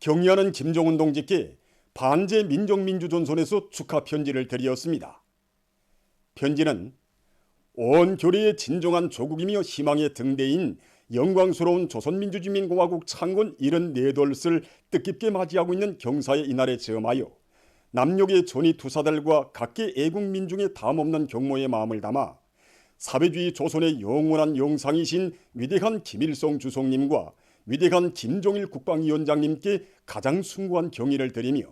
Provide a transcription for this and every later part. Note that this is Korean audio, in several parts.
경의하는 김정은 동지께 반제 민족민주전선에서 축하 편지를 드렸습니다. 편지는 온 교례의 진정한 조국이며 희망의 등대인 영광스러운 조선민주주의민공화국 창건 74돌을 뜻깊게 맞이하고 있는 경사의 이날에 저음하여 남녘의 전이 투사들과 각계 애국민중의 담없는 경모의 마음을 담아 사회주의 조선의 영원한 영상이신 위대한 김일성 주석님과 위대한 김종일 국방위원장님께 가장 숭고한 경의를 드리며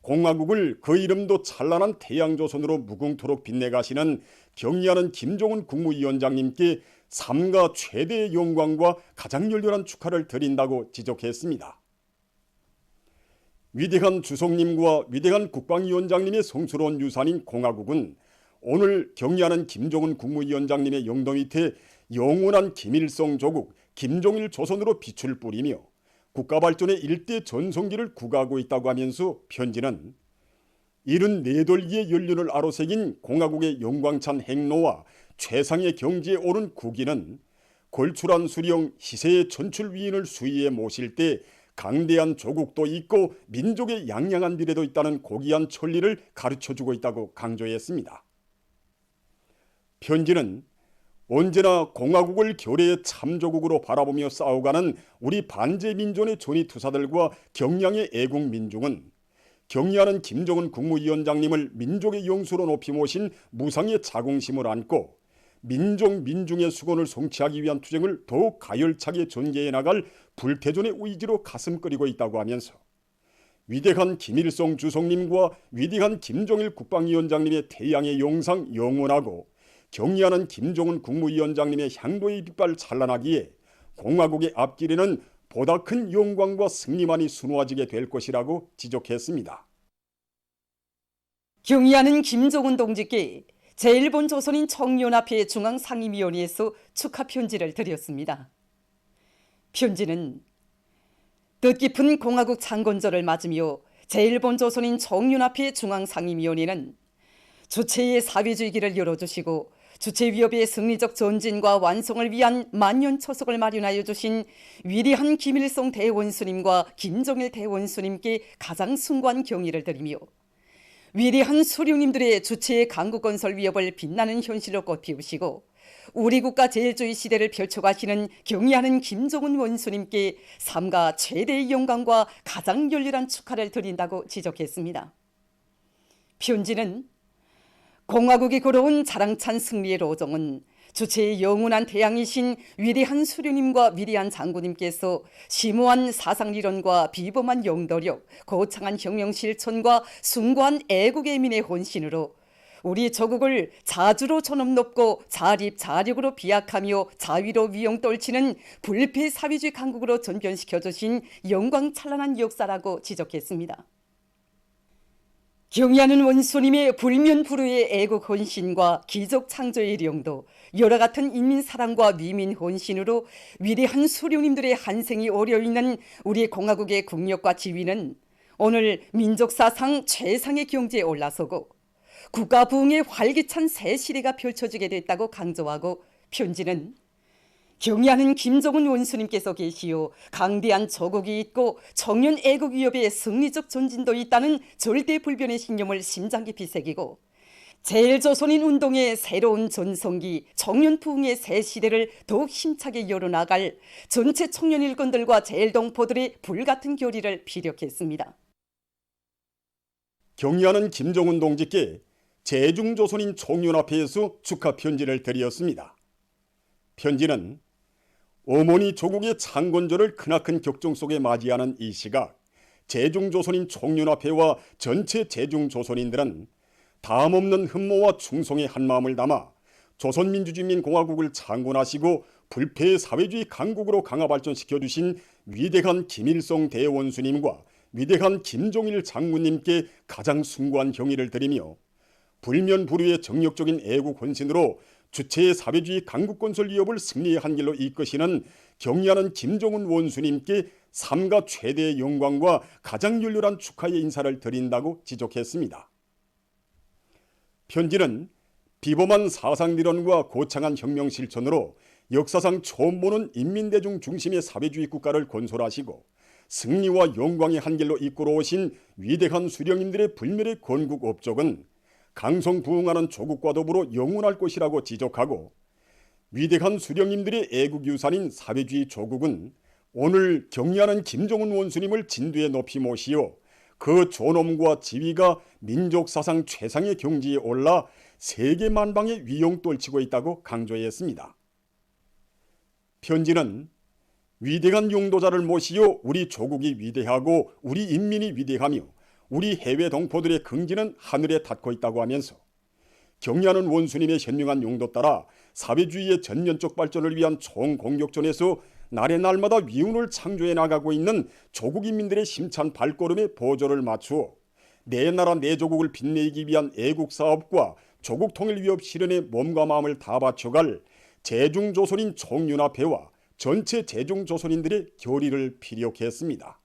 공화국을 그 이름도 찬란한 태양조선으로 무궁토록 빛내가시는 경의하는 김종은 국무위원장님께 삼가 최대의 영광과 가장 열렬한 축하를 드린다고 지적했습니다. 위대한 주석님과 위대한 국방위원장님의 성스러운 유산인 공화국은 오늘 경의하는 김정은 국무위원장님의 영도 밑에 영원한 김일성 조국, 김종일 조선으로 빛을 뿌리며 국가 발전의 일대 전성기를 구가하고 있다고 하면서 편지는 이른 네돌기의 연륜을 아로새긴 공화국의 영광찬 행로와 최상의 경지에 오른 국인은 골출한 수령 희세의 천출 위인을 수위에 모실 때 강대한 조국도 있고 민족의 양양한 미래도 있다는 고귀한 천리를 가르쳐주고 있다고 강조했습니다. 편지는 언제나 공화국을 교례의 참조국으로 바라보며 싸워가는 우리 반제민족의 존이투사들과 경량의 애국민중은 경의하는 김정은 국무위원장님을 민족의 영수로 높이 모신 무상의 자긍심을 안고 민족 민중의 수건을 성취하기 위한 투쟁을 더욱 가열차게 전개해 나갈 불태존의 의지로 가슴 끓이고 있다고 하면서 위대한 김일성 주석님과 위대한 김정일 국방위원장님의 태양의 영상 영원하고 경의하는 김종은 국무위원장님의 향도의 빛발 찬란하기에 공화국의 앞길에는 보다 큰 영광과 승리만이 수놓아지게 될 것이라고 지적했습니다. 경의하는 김종은 동지께 제1본 조선인 청년합회 중앙상임위원회에서 축하 편지를 드렸습니다. 편지는 뜻깊은 공화국 창건절을 맞으며 제1본 조선인 청년합회 중앙상임위원회는 주체의 사회주의 길을 열어주시고 주체 위협의 승리적 전진과 완성을 위한 만년초석을 마련하여 주신 위대한 김일성 대원수님과 김정일 대원수님께 가장 숭고한 경의를 드리며 위대한 수령님들의 주체의 강국 건설 위협을 빛나는 현실로 꽃피우시고 우리 국가 제일주의 시대를 펼쳐가시는 경의하는 김정은 원수님께 삼가 최대의 영광과 가장 열렬한 축하를 드린다고 지적했습니다. 편지는 공화국이 걸어온 자랑찬 승리의 로정은 주체의 영원한 태양이신 위대한 수령님과 위대한 장군님께서 심오한 사상리론과 비범한 영도력, 거창한 혁명 실천과 숭고한 애국의 민의 혼신으로 우리 조국을 자주로 존엄 높고 자립 자력으로 비약하며 자위로 위용 떨치는 불패 사회주의 강국으로 전변시켜 주신 영광 찬란한 역사라고 지적했습니다. 경의하는 원수님의 불면불후의 애국 헌신과 기적 창조의 령도 여러 같은 인민 사랑과 위민 헌신으로 위대한 수령님들의 한생이 오려 있는 우리 공화국의 국력과 지위는 오늘 민족사상 최상의 경지에 올라서고 국가 부흥의 활기찬 새 시대가 펼쳐지게 됐다고 강조하고 편지는 경의하는 김정은 원수님께서 계시오 강대한 조국이 있고 청년 애국 위협의 승리적 전진도 있다는 절대 불변의 신념을 심장 깊이 새기고 제일조선인 운동의 새로운 전성기 청년 부흥의 새 시대를 더욱 힘차게 열어나갈 전체 청년 일꾼들과 제일동포들의 불같은 교리를 피력했습니다. 경의하는 김정은 동지께 제중조선인 총연합회에서 축하 편지를 드렸습니다. 편지는 어머니 조국의 창건절을 크나큰 격정 속에 맞이하는 이 시각 제중조선인 총연합회와 전체 제중조선인들은 다음없는 흠모와 충성의 한마음을 담아 조선민주주의민공화국을 창건하시고 불패의 사회주의 강국으로 강화 발전시켜 주신 위대한 김일성 대원수님과 위대한 김종일 장군님께 가장 숭고한 경의를 드리며 불면불후의 정력적인 애국 헌신으로 주체의 사회주의 강국 건설 위협을 승리의 한 길로 이끄시는 경의하는 김정은 원수님께 삼가 최대의 영광과 가장 열렬한 축하의 인사를 드린다고 지적했습니다. 편지는 비범한 사상리론과 고창한 혁명 실천으로 역사상 처음 보는 인민대중 중심의 사회주의 국가를 건설하시고 승리와 영광의 한 길로 이끌어 오신 위대한 수령님들의 불멸의 건국 업적은 강성 부흥하는 조국과 더불어 영원할 것이라고 지적하고 위대한 수령님들의 애국 유산인 사회주의 조국은 오늘 경리하는 김정은 원수님을 진두에 높이 모시어 그 존엄과 지위가 민족 사상 최상의 경지에 올라 세계 만방의 위용 떨치고 있다고 강조했습니다. 편지는 위대한 용도자를 모시어 우리 조국이 위대하고 우리 인민이 위대하며 우리 해외 동포들의 긍지는 하늘에 닿고 있다고 하면서 경리하는 원수님의 현명한 용도 따라 사회주의의 전면적 발전을 위한 총공격전에서 날의 날마다 위운을 창조해 나가고 있는 조국 인민들의 심찬 발걸음에 보조를 맞추어 내 나라 내 조국을 빛내기 위한 애국 사업과 조국 통일 위협 실현에 몸과 마음을 다 바쳐갈 제중조선인 총연합회와 전체 제중조선인들의 결의를 피력했습니다.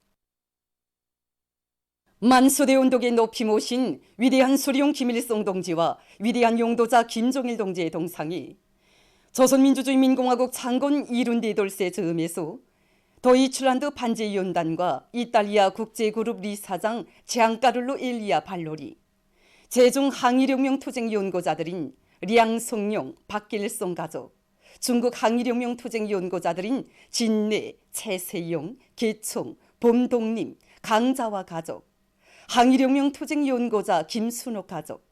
만수대 운동에 높이 모신 위대한 수령 김일성 동지와 위대한 용도자 김종일 동지의 동상이 조선민주주의민공화국 창건 이룬디 돌세 즈음에서 도이출란드 반제위원단과 이탈리아 국제그룹 리사장 제앙까룰로 엘리아 발로리 제중 항일혁명 투쟁 연구자들인 량송용, 박길송 가족 중국 항일혁명 투쟁 연구자들인 진내, 최세용, 계총, 봄동님, 강자와 가족 항일혁명 투쟁 연구자 김순옥 가족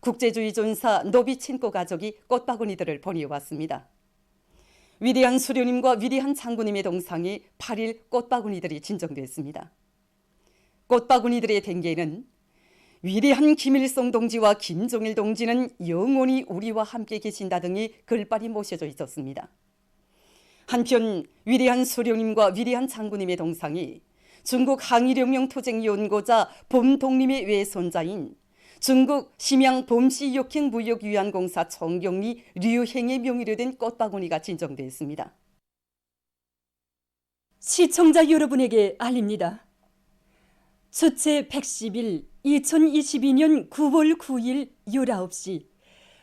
국제주의 존사 노비친코 가족이 꽃바구니들을 보내왔습니다. 위대한 수료님과 위대한 장군님의 동상에 8일 꽃바구니들이 진정됐습니다. 꽃바구니들의 댕계는 위대한 김일성 동지와 김종일 동지는 영원히 우리와 함께 계신다 등의 글발이 모셔져 있었습니다. 한편 위대한 수령님과 위대한 장군님의 동상이 중국 항일혁명 투쟁 연구자 봄동님의 외손자인 중국 심양 봄씨 역행 무역 유한공사 정경리 류행의 명의로 된 꽃바구니가 진정됐습니다. 시청자 여러분에게 알립니다. 첫째 110일 2022년 9월 9일 19시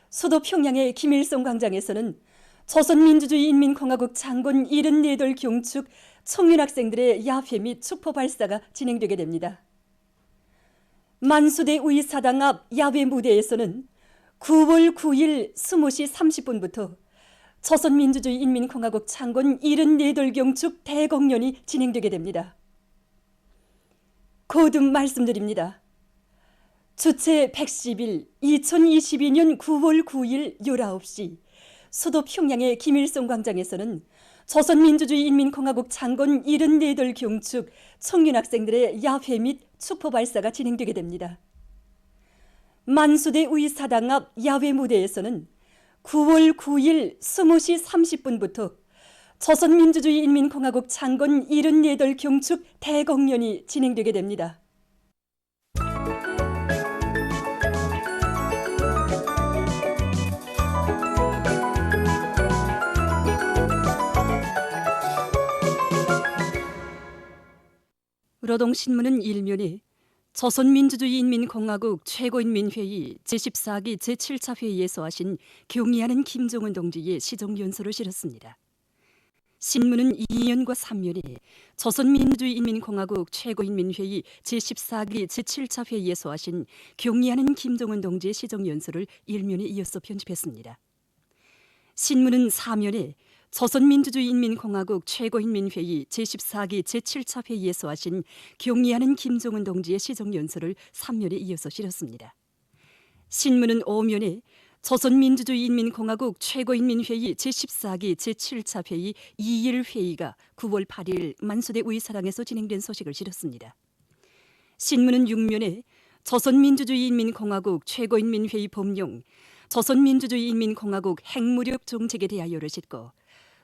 수도 평양의 김일성 광장에서는 조선민주주의인민공화국 창건 74돌 경축 청년 학생들의 야회 및 축포 발사가 진행되게 됩니다. 만수대 우이사당 앞 야외 무대에서는 9월 9일 20시 30분부터 조선민주주의 인민공화국 창건 74돌 경축 대공연이 진행되게 됩니다. 거듭 말씀드립니다. 주체 110일 2022년 9월 9일 19시 수도 평양의 김일성 광장에서는 조선민주주의인민공화국 창건 74돌 경축 청년학생들의 야회 및 축포 발사가 진행되게 됩니다. 만수대 우이사당 앞 야외 무대에서는 9월 9일 20시 30분부터 조선민주주의인민공화국 창건 74돌 경축 대공연이 진행되게 됩니다. 노동신문은 일면에 조선민주주의인민공화국 최고인민회의 제14기 제7차 회의에서 하신 경의하는 김종은 동지의 시정연설을 실었습니다. 신문은 2년과 3년에 조선민주주의인민공화국 최고인민회의 제14기 제7차 회의에서 하신 경의하는 김종은 동지의 시정연설을 일면에 이어서 편집했습니다. 신문은 4면에 조선민주주의인민공화국 최고인민회의 제14기 제7차 회의에서 하신 경의하는 김종은 동지의 시정연설을 3면에 이어서 실었습니다. 신문은 5면에 조선민주주의인민공화국 최고인민회의 제14기 제7차 회의 2일 회의가 9월 8일 만수대 우이사랑에서 진행된 소식을 실었습니다. 신문은 6면에 조선민주주의인민공화국 최고인민회의 법령 조선민주주의인민공화국 핵무력 정책에 대하여를 싣고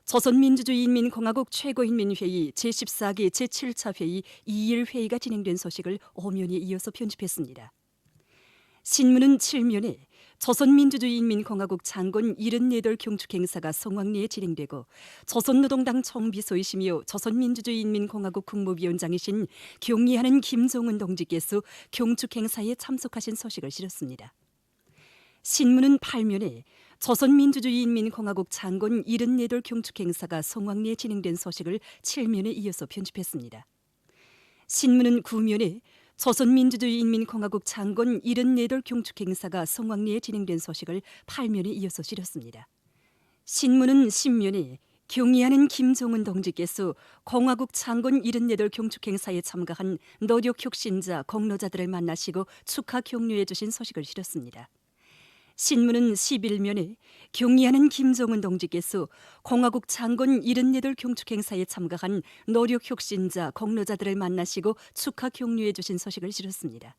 조선민주주의인민공화국 최고인민회의 제14기 제7차 회의 2일 회의가 진행된 소식을 5면에 이어서 편집했습니다. 신문은 7면에 조선민주주의인민공화국 창건 74돌 경축 행사가 성황리에 진행되고 조선노동당 총비서이시며 조선민주주의인민공화국 국무위원장이신 경의하는 김종은 동지께서 경축 행사에 참석하신 소식을 실었습니다. 신문은 8면에 조선민주주의인민공화국 창건 74돌 경축 행사가 성황리에 진행된 소식을 7면에 이어서 편집했습니다. 신문은 구면에 조선민주주의인민공화국 장군 74돌 경축 행사가 성황리에 진행된 소식을 8면에 이어서 실었습니다. 신문은 10면에 경의하는 김종은 동지께서 공화국 장군 74돌 경축 행사에 참가한 노력 혁신자 공로자들을 만나시고 축하 격려해 주신 소식을 실었습니다. 신문은 11면에 경의하는 김정은 동지께서 공화국 장군 74돌 경축 행사에 참가한 노력 혁신자 공로자들을 만나시고 축하 격려해 주신 소식을 실었습니다.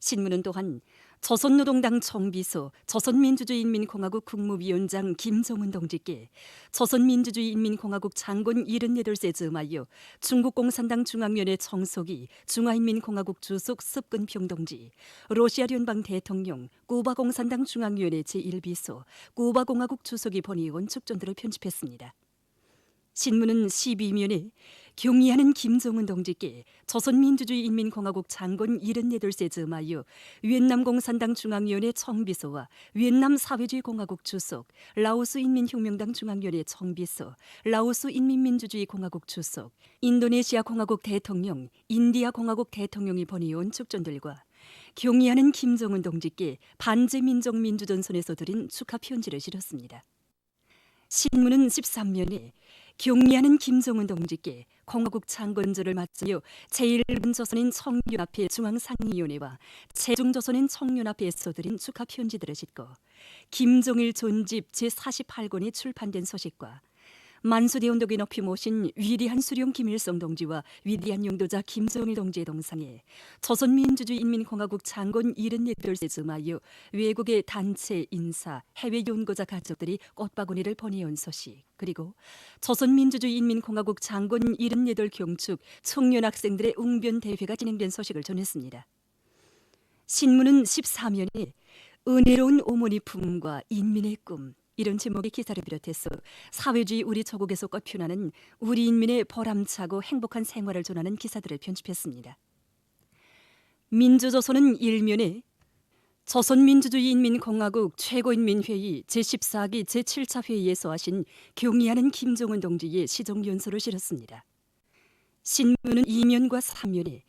신문은 또한 조선노동당 총비서 조선민주주의인민공화국 국무위원장 김정은 동지께 조선민주주의인민공화국 장군 74세 즈음하여 중국공산당 중앙위원회 총석이 중화인민공화국 주석 습근평 동지 러시아聯邦 대통령 쿠바공산당 중앙위원회 제1비서 쿠바공화국 주석이 보내온 축전들을 편집했습니다. 신문은 12면에 경의하는 김정은 동지께 조선민주주의인민공화국 장군 74세 즈음하여 위엔남 공산당 중앙위원회 총비서와 위엔남 사회주의공화국 주석, 라오스 인민혁명당 중앙위원회 총비서, 라오스 인민민주주의공화국 주석, 인도네시아 공화국 대통령, 인디아 공화국 대통령이 보내온 축전들과 경의하는 김정은 동지께 반제민족민주전선에서 드린 축하 편지를 실었습니다. 신문은 13면에 경의하는 김정은 동지께 공화국 창건절을 맞으며 제1분 조선인 청년합회 중앙상위위원회와 최중조선인 청년합회에서 드린 축하 편지들을 싣고 김정일 존집 제48권이 출판된 소식과 만수대원독에 높이 모신 위대한 수령 김일성 동지와 위대한 용도자 김정일 동지의 동상에 조선민주주의 인민공화국 장군 74세 즈음하여 외국의 단체 인사, 해외 연구자 가족들이 꽃바구니를 보내온 소식 그리고 조선민주주의 인민공화국 장군 78 경축 청년 학생들의 웅변 대회가 진행된 소식을 전했습니다. 신문은 14면에 은혜로운 어머니 품과 인민의 꿈 이런 제목의 기사를 비롯해서 사회주의 우리 조국에서 꽃피우나는 우리 인민의 보람차고 행복한 생활을 전하는 기사들을 편집했습니다. 민주조선은 일면에 조선민주주의인민공화국 최고인민회의 제14기 제7차 회의에서 하신 경의하는 김정은 동지의 시정연설을 실었습니다. 신문은 2면과 3면에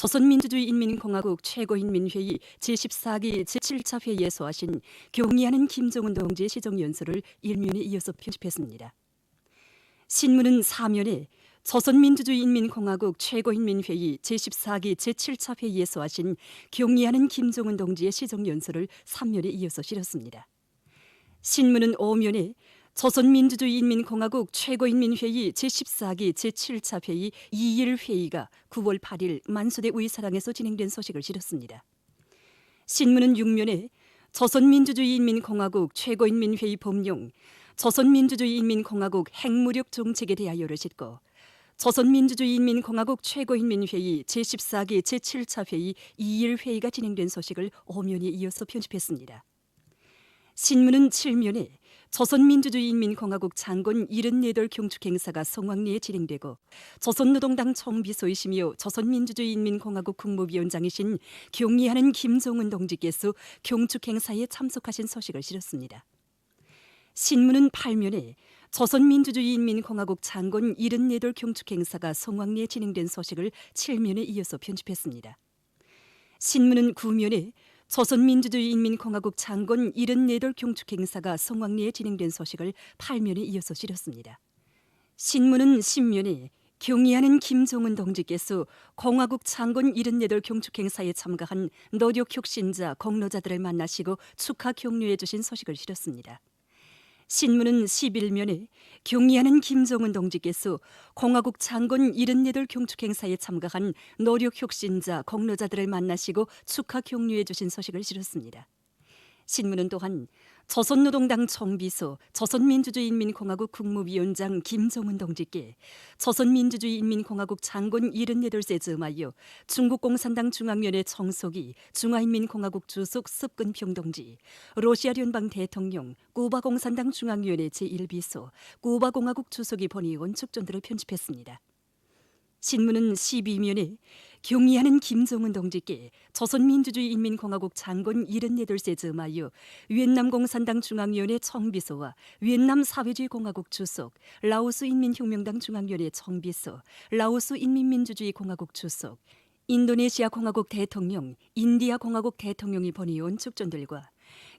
조선민주주의 인민공화국 최고인민회의 제14기 제7차 회의에서 하신 경의하는 김정은 동지의 시정연설을 일면에 이어서 편집했습니다. 신문은 4면에 조선민주주의 인민공화국 최고인민회의 제14기 제7차 회의에서 하신 경의하는 김정은 동지의 시정연설을 3면에 이어서 실었습니다. 신문은 5면에 조선민주주의인민공화국 최고인민회의 제14기 제7차 회의 2일 회의가 9월 8일 만수대 의사당에서 진행된 소식을 실었습니다. 신문은 6면에 조선민주주의인민공화국 최고인민회의 법령 조선민주주의인민공화국 핵무력 정책에 대하여를 싣고 조선민주주의인민공화국 최고인민회의 제14기 제7차 회의 2일 회의가 진행된 소식을 5면에 이어서 편집했습니다. 신문은 7면에 조선민주주의인민공화국 장군 74돌 경축 행사가 성황리에 진행되고 조선노동당 총비서이시며 조선민주주의인민공화국 국무위원장이신 경의하는 김정은 동지께서 경축 행사에 참석하신 소식을 실었습니다. 신문은 8면에 조선민주주의인민공화국 장군 74돌 경축 행사가 성황리에 진행된 소식을 7면에 이어서 편집했습니다. 신문은 9면에 조선민주주의인민공화국 장군 74돌 경축 행사가 성황리에 진행된 소식을 8면에 이어서 실었습니다. 신문은 10면에 경의하는 김정은 동지께서 공화국 장군 74돌 경축 행사에 참가한 노력 혁신자 공로자들을 만나시고 축하 격려해 주신 소식을 실었습니다. 신문은 11면에 경의하는 김정은 동지께서 공화국 장군 74돌 경축 행사에 참가한 노력 혁신자 공로자들을 만나시고 축하 격려해 주신 소식을 실었습니다. 신문은 또한 조선노동당 총비서 조선민주주의인민공화국 국무위원장 김정은 동지께 조선민주주의인민공화국 장군 74세 즈음하여 중국공산당 중앙위원회 총석이 중화인민공화국 주석 습근평 동지 러시아聯邦 대통령 쿠바공산당 중앙위원회 제1비서 쿠바공화국 주석이 보내온 축전들을 편집했습니다. 신문은 12면에 경의하는 김정은 동지께 조선민주주의인민공화국 장군 78세 점하여 위엔남 공산당 중앙위원회 청비서와 위엔남 사회주의공화국 주석, 라오스 인민혁명당 중앙위원회 청비서, 라오스 인민민주주의공화국 주석, 인도네시아 공화국 대통령, 인디아 공화국 대통령이 보내온 축전들과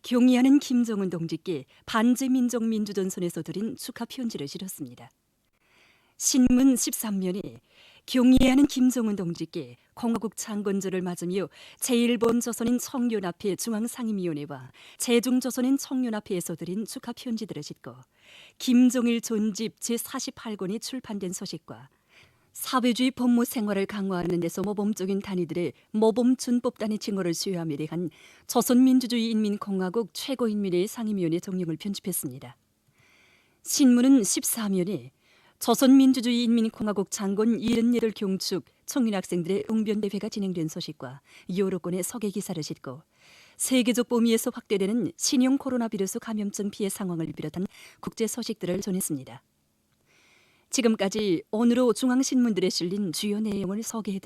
경의하는 김정은 동지께 반제민족 민주전선에서 드린 축하 편지를 실었습니다. 신문 13면에 경의하는 김정은 동지께 공화국 창건절을 맞으며 제1본 조선인 청년합회 중앙상임위원회와 제중조선인 청년합회에서 드린 축하 편지들을 싣고 김정일 존집 제48권이 출판된 소식과 사회주의 법무 생활을 강화하는 데서 모범적인 단위들의 모범 준법단의 징후를 수여함에 대한 조선민주주의인민공화국 최고인민회의 상임위원회 정령을 편집했습니다. 신문은 14면에 조선민주주의인민공화국 장군 74를 경축 청년학생들의 웅변대회가 진행된 소식과 여러권의 소개 기사를 싣고 세계적 범위에서 확대되는 신형 코로나 비루스 감염증 피해 상황을 비롯한 국제 소식들을 전했습니다. 지금까지 오늘로 중앙신문들에 실린 주요 내용을 소개해